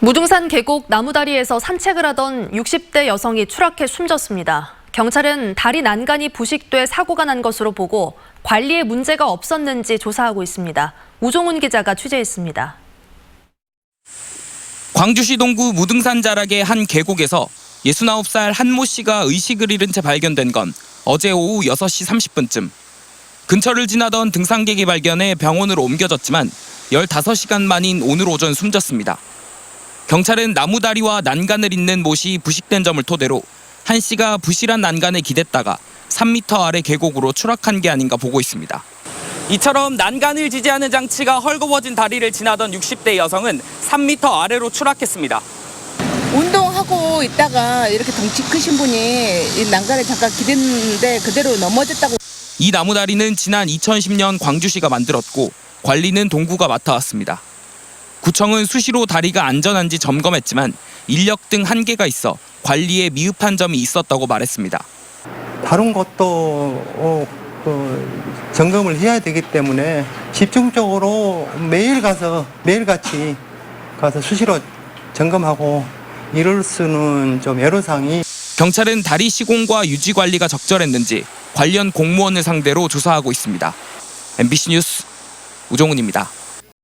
무등산 계곡 나무다리에서 산책을 하던 60대 여성이 추락해 숨졌습니다. 경찰은 다리 난간이 부식돼 사고가 난 것으로 보고 관리에 문제가 없었는지 조사하고 있습니다. 우종훈 기자가 취재했습니다. 광주시 동구 무등산 자락의 한 계곡에서 69살 한모 씨가 의식을 잃은 채 발견된 건 어제 오후 6시 30분쯤. 근처를 지나던 등산객이 발견해 병원으로 옮겨졌지만 15시간 만인 오늘 오전 숨졌습니다. 경찰은 나무다리와 난간을 잇는 못이 부식된 점을 토대로 한 씨가 부실한 난간에 기댔다가 3m 아래 계곡으로 추락한 게 아닌가 보고 있습니다. 이처럼 난간을 지지하는 장치가 헐거워진 다리를 지나던 60대 여성은 3m 아래로 추락했습니다. 운동하고 있다가 이렇게 덩치 크신 분이 이 난간에 잠깐 기댔는데 그대로 넘어졌다고 이 나무다리는 지난 2010년 광주시가 만들었고 관리는 동구가 맡아왔습니다. 구청은 수시로 다리가 안전한지 점검했지만 인력 등 한계가 있어 관리에 미흡한 점이 있었다고 말했습니다. 다른 것도 어, 그 점검을 해야 되기 때문에 집중적으로 매일 가서 매일같이 가서 수시로 점검하고 이럴 수는 좀 애로사항이 경찰은 다리 시공과 유지 관리가 적절했는지 관련 공무원을 상대로 조사하고 있습니다. MBC 뉴스 우종훈입니다.